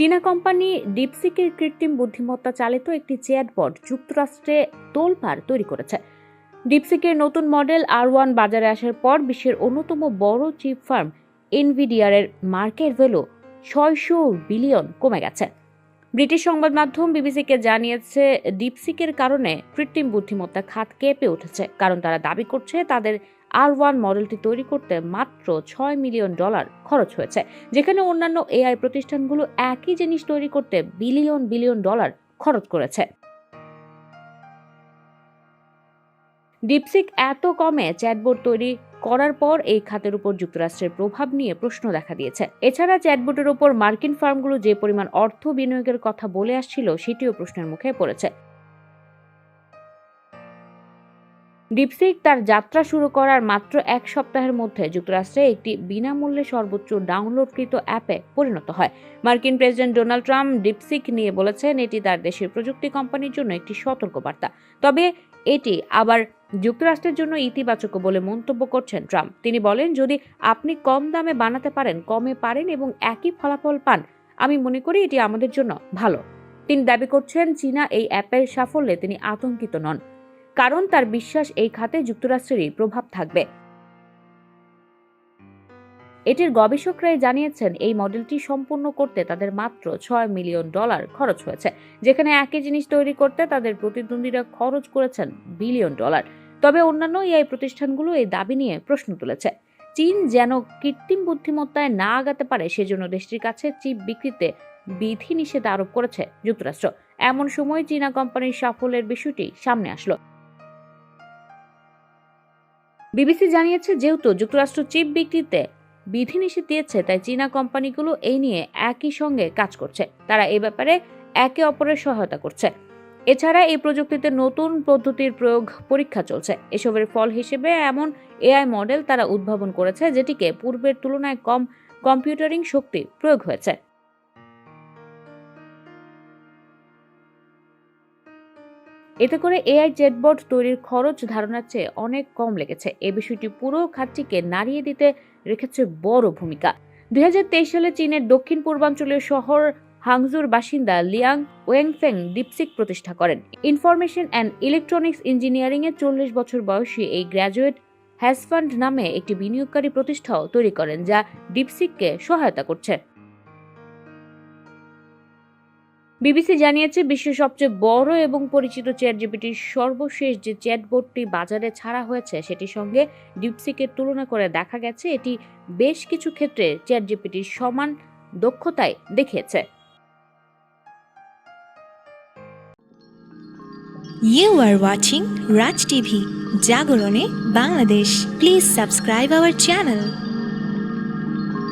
চীনা কোম্পানি ডিপসিকের কৃত্রিম বুদ্ধিমত্তা চালিত একটি চ্যাটবট যুক্তরাষ্ট্রে তোলপাড় তৈরি করেছে। ডিপসিকের নতুন মডেল আর ওয়ান বাজারে আসার পর বিশ্বের অন্যতম বড় চিপ ফার্ম এনভিডিআরের মার্কেট ভ্যালু ছয়শো বিলিয়ন কমে গেছে। ব্রিটিশ সংবাদ মাধ্যম বিবিসিকে জানিয়েছে, ডিপসিকের কারণে কৃত্রিম বুদ্ধিমত্তা খাত কেঁপে উঠেছে। কারণ তারা দাবি করছে, তাদের আর ওয়ান মডেলটি তৈরি করতে মাত্র ছয় মিলিয়ন ডলার খরচ হয়েছে, যেখানে অন্যান্য এআই প্রতিষ্ঠানগুলো একই জিনিস তৈরি করতে বিলিয়ন বিলিয়ন ডলার খরচ করেছে। ডিপসিক এত কমে চ্যাটবোর্ড তৈরি করার পর এই খাতের উপর যুক্তরাষ্ট্রের প্রভাব নিয়ে প্রশ্ন দেখা দিয়েছে। এছাড়া চ্যাটবোর্ডের উপর মার্কিন ফার্মগুলো যে পরিমাণ অর্থ বিনিয়োগের কথা বলে আসছিল, সেটিও প্রশ্নের মুখে পড়েছে। ডিপসিক তার যাত্রা শুরু করার মাত্র এক সপ্তাহের মধ্যে যুক্তরাষ্ট্রে একটি বিনামূল্যে সর্বোচ্চ ডাউনলোডকৃত অ্যাপে পরিণত হয়। মার্কিন প্রেসিডেন্ট ডোনাল্ড ট্রাম্প ডিপসিক নিয়ে বলেছেন, এটি তার দেশের প্রযুক্তি কোম্পানির জন্য একটি সতর্কবার্তা। তবে এটি আবার যুক্তরাষ্ট্রের জন্য ইতিবাচক বলে মন্তব্য করছেন ট্রাম্প। তিনি বলেন, যদি আপনি কম দামে বানাতে পারেন, কমে পারেন এবং একই ফলাফল পান, আমি মনে করি এটি আমাদের জন্য ভালো। তিনি দাবি করছেন, চীনা এই অ্যাপের সাফল্যে তিনি আতঙ্কিত নন। কারণ তার বিশ্বাস এই খাতে যুক্তরাষ্ট্রেরই প্রভাব থাকবে। এটির গবেষকরাই জানিয়েছেন, এই মডেলটি সম্পূর্ণ করতে তাদের মাত্র ছয় মিলিয়ন ডলার খরচ হয়েছে, যেখানে একই জিনিস তৈরি করতে তাদের প্রতিদ্বন্দ্বীরা খরচ করেছেন বিলিয়ন ডলার। তবে অন্যান্য এআই প্রতিষ্ঠানগুলো এই দাবি নিয়ে প্রশ্ন তুলেছে। চীন যেন কৃত্রিম বুদ্ধিমত্তায় না আগাতে পারে, সেজন্য দেশটির কাছে চিপ বিক্রিতে বিধিনিষেধ আরোপ করেছে যুক্তরাষ্ট্র। এমন সময় চীনা কোম্পানির সাফল্যের বিষয়টি সামনে আসলো। বিবিসি জানিয়েছে, যেহেতু যুক্তরাষ্ট্র চিপ বিক্রিতে বিধিনিষেধ দিয়েছে, তাই চীনা কোম্পানিগুলো এই নিয়ে একই সঙ্গে কাজ করছে। তারা এই ব্যাপারে একে অপরের সহায়তা করছে। এছাড়া এই প্রযুক্তিতে নতুন পদ্ধতির প্রয়োগ পরীক্ষা চলছে। এসবের ফল হিসেবে এমন এআই মডেল তারা উদ্ভাবন করেছে, যেটিকে পূর্বের তুলনায় কম কম্পিউটারিং শক্তি প্রয়োগ হয়েছে। এতে করে এআই চ্যাটবট তৈরির খরচ ধারণার চেয়ে অনেক কম লেগেছে। এ বিষয়টি পুরো খাতটিকে নাড়িয়ে দিতে রেখেছে বড় ভূমিকা। দু হাজার তেইশ সালে চীনের দক্ষিণ পূর্বাঞ্চলীয় শহর হাংজুর বাসিন্দা লিয়াং ওয়েংফেং ডিপসিক প্রতিষ্ঠা করেন। ইনফরমেশন অ্যান্ড ইলেকট্রনিক্স ইঞ্জিনিয়ারিং এ চল্লিশ বছর বয়সী এই গ্র্যাজুয়েট হ্যাসফান্ড নামে একটি বিনিয়োগকারী প্রতিষ্ঠাও তৈরি করেন, যা ডিপসিককে সহায়তা করছে। বিবিসি জানিয়েছে বিশ্বের সবচেয়ে বড় এবং পরিচিত চ্যাট জিপিটির সর্বশেষ যে চ্যাটবোর্ডটি বাজারে ছাড়া হয়েছে সেটির সঙ্গে ডিপসিকের তুলনা করে দেখা গেছে এটি বেশ কিছু ক্ষেত্রে চ্যাট জিপিটির সমান দক্ষতায় দেখিয়েছে You are watching Raj TV, Jagorone, Bangladesh. Please subscribe our channel.